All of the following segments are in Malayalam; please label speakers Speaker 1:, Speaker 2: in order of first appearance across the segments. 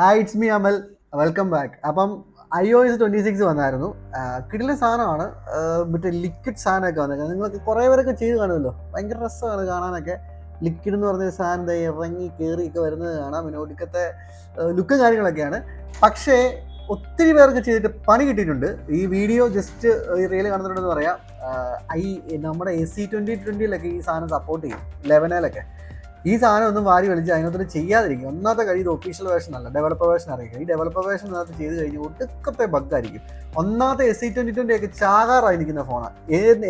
Speaker 1: Hi it's me Amal welcome back അപ്പം I O S twenty six വന്നായിരുന്നു കിടിലെ സാധനമാണ്. മറ്റേ ലിക്വിഡ് സാധനമൊക്കെ വന്നേക്കുന്നത് നിങ്ങൾക്ക് കുറേ പേരൊക്കെ ചെയ്ത് കാണുമല്ലോ? ഭയങ്കര രസമാണ് കാണാനൊക്കെ. ലിക്വിഡ് എന്ന് പറഞ്ഞ സാധനം ഇറങ്ങി കയറിയൊക്കെ വരുന്നത് കാണാം. പിന്നെ ഒടുക്കത്തെ ലുക്കും കാര്യങ്ങളൊക്കെയാണ്. പക്ഷേ ഒത്തിരി പേർക്ക് ചെയ്തിട്ട് പണി കിട്ടിയിട്ടുണ്ട്. ഈ വീഡിയോ ജസ്റ്റ് ഈ റീൽ കാണുന്നുണ്ടെന്ന് പറയാം. ഐ നമ്മുടെ എ സി ട്വന്റി ട്വന്റിയിലൊക്കെ ഈ സാധനം സപ്പോർട്ട് ചെയ്യും. ലെവനയിലൊക്കെ ഈ സാധനം ഒന്നും വാരി വലിച്ച് അതിനകത്തൊന്നും ചെയ്യാതിരിക്കും. ഒന്നാമത്തെ കാര്യം ഇത് ഒഫീഷ്യൽ വേർഷൻ അല്ല. ഡെവലപ്പർ വേർഷൻ അറിയിക്കുക ഈ ഡെവലപ്പർ വേർഷൻ അതിനകത്ത് ചെയ്ത് കഴിഞ്ഞാൽ ഒടുക്കത്തെ ബഗ്ഗായിരിക്കും ഒന്നാമത്തെ എസ് സി ട്വന്റി ട്വന്റി ഒക്കെ ചാകാറായി നിൽക്കുന്ന ഫോണാണ്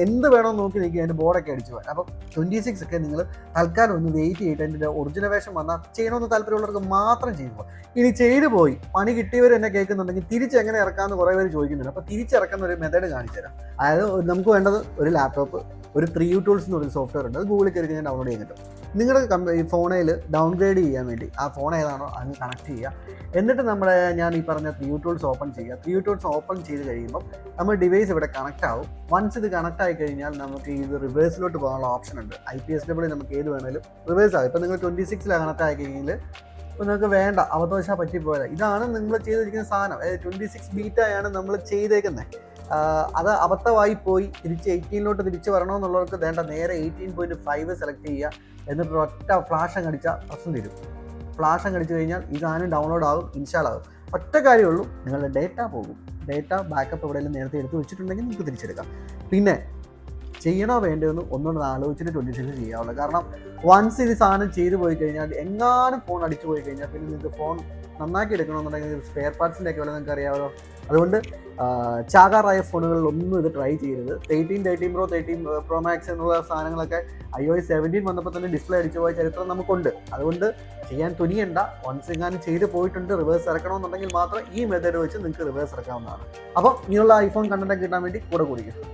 Speaker 1: എന്ത് വേണമെന്ന് നോക്കി നിൽക്കുക അതിന്റെ ബോർഡൊക്കെ അടിച്ചു പോകാൻ. അപ്പം ട്വന്റി സിക്സ് ഒക്കെ നിങ്ങൾ തൽക്കാലം ഒന്ന് വെയിറ്റ് ചെയ്തിട്ട് അതിന്റെ ഒറിജിനൽ വേഷം വന്നാൽ ചെയ്യണമെന്ന് താല്പര്യമുള്ളവർക്ക് മാത്രം ചെയ്യുമ്പോൾ ഇനി ചെയ്തു പോയി. പണി കിട്ടിയവർ എന്നെ കേൾക്കുന്നുണ്ടെങ്കിൽ തിരിച്ച് എങ്ങനെ ഇറക്കാമെന്ന് കുറേ പേര് ചോദിക്കുന്നുണ്ട്. അപ്പോൾ തിരിച്ചിറക്കുന്ന ഒരു മെത്തേഡ് കാണിച്ചു തരാം അതായത് നമുക്ക് വേണ്ടത് ഒരു ലാപ്ടോപ്പ് ഒരു ത്രീ യു ടൂൾസ് എന്ന് പറയുന്ന സോഫ്റ്റ്വെയർ ഉണ്ട്. അത് ഗൂഗിളിൽ കയറി കഴിഞ്ഞാൽ ഡൗൺലോഡ് ചെയ്യാൻ കിട്ടും. നിങ്ങളുടെ കമ്പനി ഫോണിൽ ഡൗൺഗ്രേഡ് ചെയ്യാൻ വേണ്ടി ആ ഫോൺ ഏതാണോ അതിന് കണക്ട് ചെയ്യുക. എന്നിട്ട് നമ്മുടെ ഞാൻ ഈ പറഞ്ഞ ത്രീ യു ടൂൾസ് ഓപ്പൺ ചെയ്യുക. ത്രീ യു ടൂൾസ് ഓപ്പൺ ചെയ്ത് കഴിയുമ്പോൾ നമ്മൾ ഡിവൈസ് ഇവിടെ കണക്ട് ആവും. വൺസ് ഇത് കണക്ട് ആയി കഴിഞ്ഞാൽ നമുക്ക് ഇത് റിവേഴ്സിലോട്ട് പോകാനുള്ള ഓപ്ഷൻ ഉണ്ട്. ഐ പി എസ് ഡബ്ല്യൂ നമുക്ക് ഏത് വേണേലും റിവേഴ്സ് ആകും ഇപ്പോൾ നിങ്ങൾ ട്വന്റി സിക്സിൽ കണക്ട് ആയി കഴിഞ്ഞാൽ ഇപ്പോൾ നിങ്ങൾക്ക് വേണ്ട അവതോഷ പറ്റിപ്പോയത്. ഇതാണ് നിങ്ങൾ ചെയ്തിരിക്കുന്ന സാധനം. ട്വന്റി സിക്സ് ബീറ്റായാണ് നമ്മൾ ചെയ്തേക്കുന്നത് അത് അബദ്ധമായി പോയി. തിരിച്ച് എയ്റ്റീനിലോട്ട് തിരിച്ച് വരണമെന്നുള്ളവർക്ക് വേണ്ട നേരെ എയ്റ്റീൻ പോയിന്റ് ഫൈവ് സെലക്ട് ചെയ്യുക. എന്നിട്ട് ഒറ്റ ഫ്ലാഷ് അങ്ങ് അടിച്ചാൽ പ്രശ്നം തരും. ഫ്ലാഷ് അങ്ങ് കഴിഞ്ഞാൽ ഈ സാധനം ഡൗൺലോഡ് ആകും ഇൻസ്റ്റാൾ ആകും ഒറ്റ കാര്യമുള്ളൂ നിങ്ങളുടെ ഡേറ്റ പോകും. ഡേറ്റ ബാക്കപ്പ് എവിടെയെങ്കിലും നേരത്തെ എടുത്ത് വെച്ചിട്ടുണ്ടെങ്കിൽ നിങ്ങൾക്ക് തിരിച്ചെടുക്കാം. പിന്നെ ചെയ്യണോ വേണ്ടതെന്ന് ഒന്നുകൊണ്ട് ആലോചിച്ചിട്ട് ട്വന്റി സിക്സ് ചെയ്യാവുള്ളൂ. കാരണം വൺസ് ഇത് സാധനം ചെയ്തു പോയി കഴിഞ്ഞാൽ എങ്ങാനും ഫോൺ അടിച്ചു പോയി കഴിഞ്ഞാൽ പിന്നെ നിങ്ങൾക്ക് ഫോൺ നന്നാക്കി എടുക്കണമെന്നുണ്ടെങ്കിൽ സ്പെയർ പാർട്സിന്റെ ഒക്കെ വില നിങ്ങൾക്ക് അറിയാമല്ലോ അതുകൊണ്ട് ചാകാറായ ഫോണുകളിൽ ഒന്നും ഇത് ട്രൈ ചെയ്യരുത്. Thirteen thirteen pro thirteen pro max എന്നുള്ള സാധനങ്ങളൊക്കെ ഐ ഒ സെവന്റീൻ വന്നപ്പോൾ തന്നെ ഡിസ്പ്ലേ അടിച്ചു പോയ ചരിത്രം നമുക്കുണ്ട്. അതുകൊണ്ട് ചെയ്യാൻ തുനിയണ്ട. വൺസ് എങ്ങാനും ചെയ്ത് പോയിട്ടുണ്ട് റിവേഴ്സ് ഇറക്കണമെന്നുണ്ടെങ്കിൽ മാത്രം ഈ മെത്തേഡ് വെച്ച് നിങ്ങൾക്ക് റിവേഴ്സ് ഇറക്കാവുന്നതാണ്. അപ്പം ഇനിയുള്ള ഐഫോൺ കണ്ടന്റൊക്കെ കിട്ടാൻ വേണ്ടി കൂടെ കുടിക്കും.